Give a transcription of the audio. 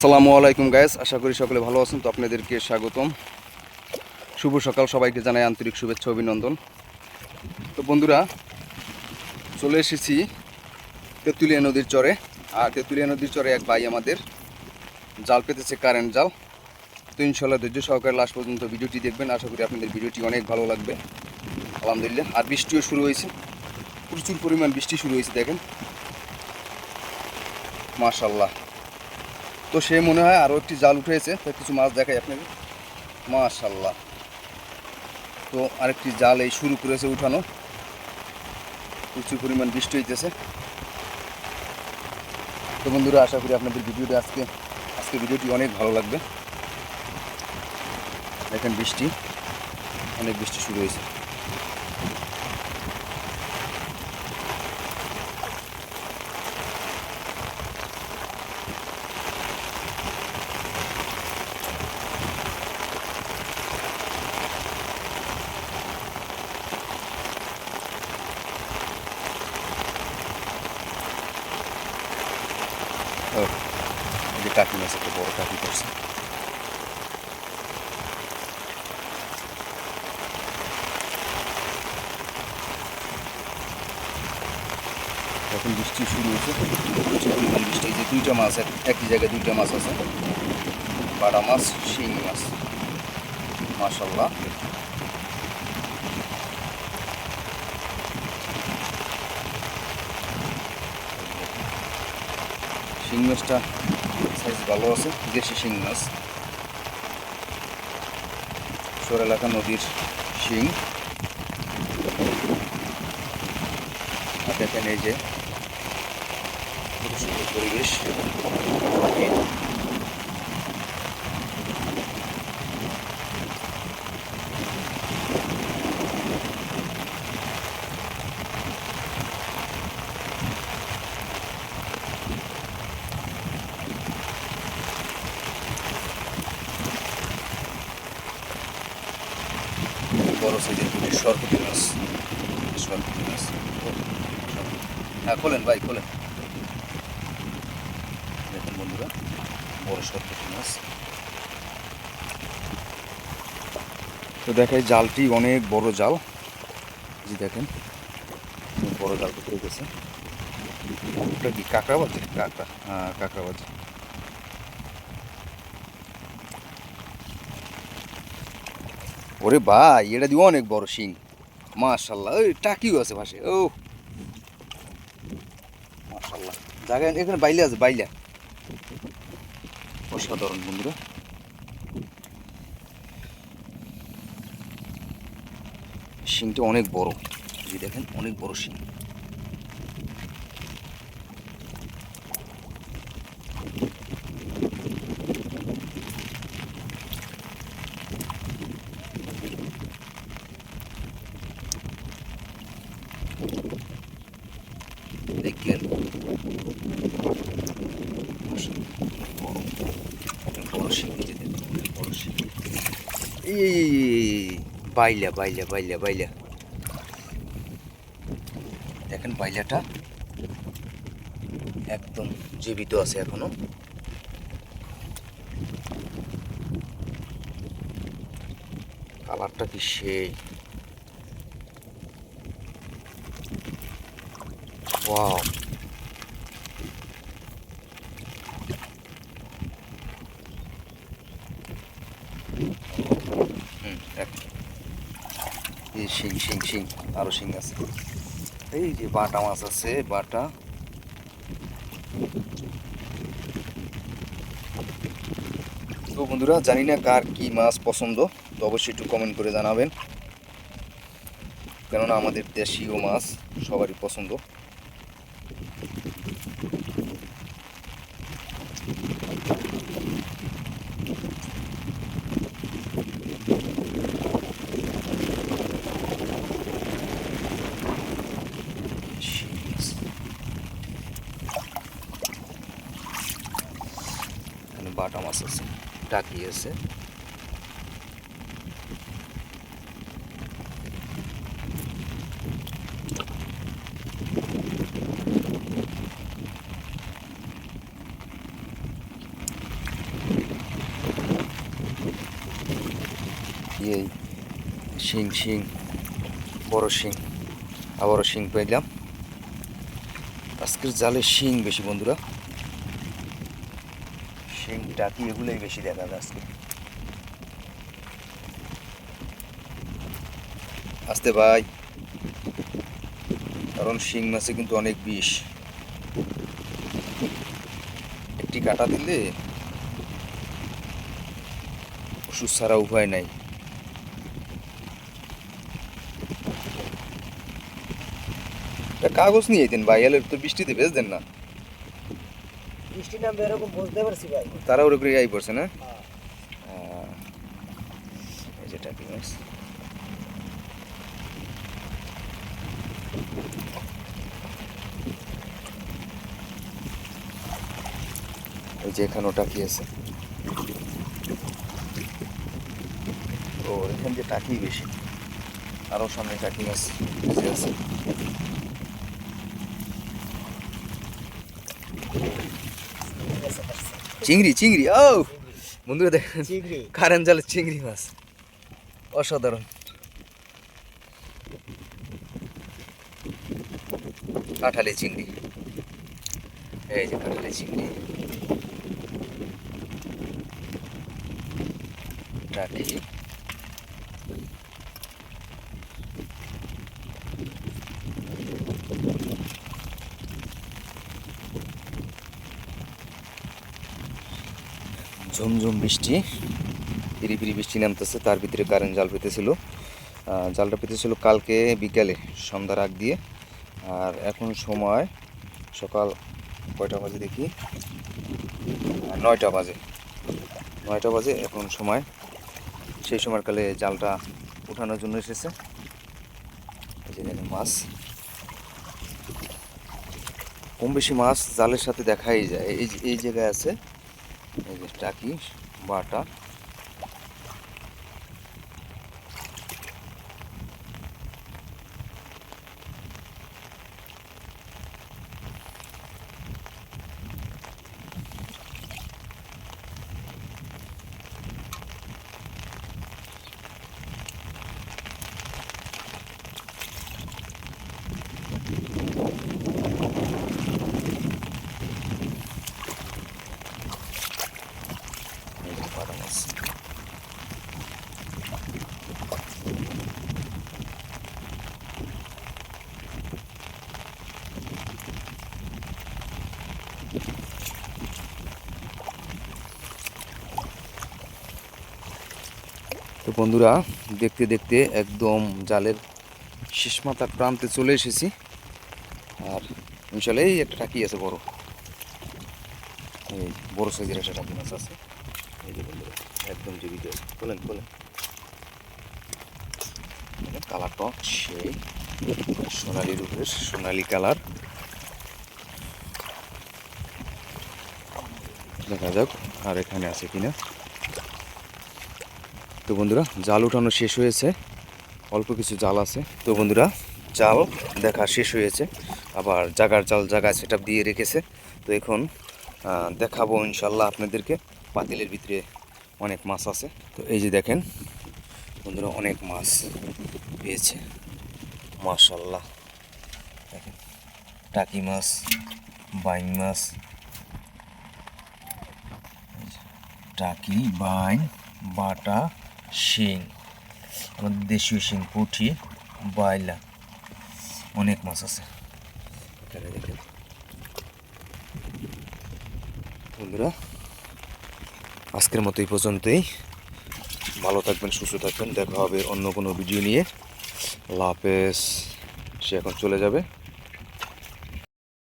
আসসালামু আলাইকুম গাইস আশা করি সকলে ভালো আছেন, তো আপনাদেরকে স্বাগতম। শুভ সকাল, সবাইকে জানাই আন্তরিক শুভেচ্ছা, অভিনন্দন। তো বন্ধুরা, চলে এসেছি তেঁতুলিয়া নদীর চরে। আর তেঁতুলিয়া নদীর চরে এক ভাই আমাদের জাল পেতেছে কারেন্ট জাল। তো ইনশাল্লাহ ধৈর্য সহকারে লাস্ট পর্যন্ত ভিডিওটি দেখবেন, আশা করি আপনাদের ভিডিওটি অনেক ভালো লাগবে। আলহামদুলিল্লাহ, আর বৃষ্টিও শুরু হয়েছে। প্রচুর পরিমাণ বৃষ্টি শুরু হয়েছে, দেখেন। মাশাল্লাহ তো সে মনে হয় আরও একটি জাল উঠেছে, তো কিছু মাছ দেখাই আপনাকে। মাশাল্লাহ। তো আরেকটি জাল এই শুরু করেছে উঠানো। প্রচুর পরিমাণ বৃষ্টি হইতেছে। তো বন্ধুরা, আশা করি আপনাদের ভিডিওটা আজকে আজকে ভিডিওটি অনেক ভালো লাগবে। দেখেন বৃষ্টি, অনেক বৃষ্টি শুরু হয়েছে। যে কাকি মাছ একটা বড় কাকি করছে এখন বৃষ্টি শুরু হয়েছে। বৃষ্টি যে দুইটা মাছ, এক- একই জায়গায় দুইটা মাছ আছে। বাটা মাছ শিং মাছ। মাশাল্লাহ শিং মাছটা সাইজ ভালো আছে, দেশি শিং মাছ। সোর এলাকা নদীর শিং। দেখেন এই যে, পরিবেশ বড় সরপতি মাছ সরপতি মাছ হ্যাঁ খোলেন ভাই, খোলেন। দেখুন বন্ধুরা, বড় সরপতি মাছ তো দেখাই জালটি অনেক বড় জাল। জি দেখেন, বড় জাল পড়ে গেছে। ওটা কি কাঁকড়া বাজে কাঁকড়া হ্যাঁ কাঁকড়া বাজে ওরে ভাই, এটা দিয়ে অনেক বড় শিং। মাশাল্লাহ, ওই টাকিও আছে পাশে, ও। মাশাল্লাহ, জায়গায় এখানে বাইলে আছে, বাইলা। অসাধারণ বন্ধুরা। শিংটা অনেক বড় যদি দেখেন, অনেক বড় শিং দেখলেন বড় শিং এই যে দেখুন, অনেক বড় শিং এই এই, এই, এই, এই, বাইলা বাইলা বাইলা বাইলা। দেখেন বাইলাটা একদম জীবিত আছে এখনও। কালারটা কি সেই? ওয়াও। এই শিং শিং শিং আরও শিং আছে। এই যে বাটা মাছ আছে, বাটা। তো বন্ধুরা, জানি না কার কি মাছ পছন্দ, তো অবশ্যই একটু কমেন্ট করে জানাবেন। কেননা আমাদের দেশীয় মাছ সবারই পছন্দ। বাটা মাছ আছে। টাকি আছে। শিং শিং, বড় শিং, আবারও শিং পেলাম। আজকের জালে শিং বেশি বন্ধুরা। টাকি এগুলোই বেশি দেখা যায় আজকে। আসতে ভাই। কারণ শিং মাছে কিন্তু অনেক বিষ। একটি কাটা দিলে ওষুধ ছাড়া উপায় নাই। কাগজ নিয়ে যেতেন ভাই তো বৃষ্টিতে ভেজ দেন না। বৃষ্টি নামবে এরকম বুঝতে পারছি ভাই। তারা ওর করে আই পড়ছে না? হ্যাঁ। এই যে টাকি মাছ। যে এখানেও টাকি আছে। ও এখান যে টাকি বেশি। আরও সামনে টাকি মাছ আছে। চিংড়ি চিংড়ি ও বন্ধুরা দেখেন চিংড়ি। কারেন্ট জালে চিংড়ি মাছ। অসাধারণ। কাঁঠালি চিংড়ি। এই যে কাঁঠালি চিংড়ি। টাকি ঝুমঝুম বৃষ্টি ফিরি ফিরি বৃষ্টি নামতেছে, তার ভিতরে কারেন্ট জাল পেতেছিল। জালটা পেতেছিল কালকে বিকালে, সন্ধ্যার আগ দিয়ে। আর এখন সময় সকাল কয়টা বাজে দেখি? নয়টা বাজে। নয়টা বাজে এখন সময়। সেই সময় কালে জালটা উঠানোর জন্য এসেছে। মাছ। কম বেশি মাছ জালের সাথে দেখাই যায়। এই এই জায়গায় আছে এই যে টাকি বাটা এই যে বাটা মাছ তো বন্ধুরা, দেখতে দেখতে একদম জালের শেষ মাথার প্রান্তে চলে এসেছি। আর ইনশাল্লাহ এই একটা টাকি আছে বড়? এই বড় সাইজের একটা টাকি মাছ আছে। এই যে বন্ধুরা, একদম জীবিত আছে। খোলেন খোলেন। কালারটা সেই সোনালি রূপের, সোনালি কালার। দেখা যাক আর এখানে আছে কিনা। তো বন্ধুরা, জাল উঠানো শেষ হয়েছে। অল্প কিছু জাল আছে। তো বন্ধুরা, জাল দেখা শেষ হয়েছে। আবার জাগার জাল জায়গায় সেট দিয়ে রেখেছে। তো এখন দেখাবো ইনশাল্লাহ আপনাদেরকে। পাতিলের ভিতরে অনেক মাছ আছে। তো এই যে দেখেন, বন্ধুরা অনেক মাছ পেয়েছে। মাশাল্লাহ দেখেন, টাকি মাছ বাইং মাছ। টাকি বাইং বাটা শিং, আমাদের দেশীয় শিং, পুঁটি বাইলা অনেক মাছ আছে। বন্ধুরা, আজকের মতো এই পর্যন্তই। ভালো থাকবেন, সুস্থ থাকবেন। দেখা হবে অন্য কোনো ভিডিও নিয়ে। হাফেজ। সে এখন চলে যাবে।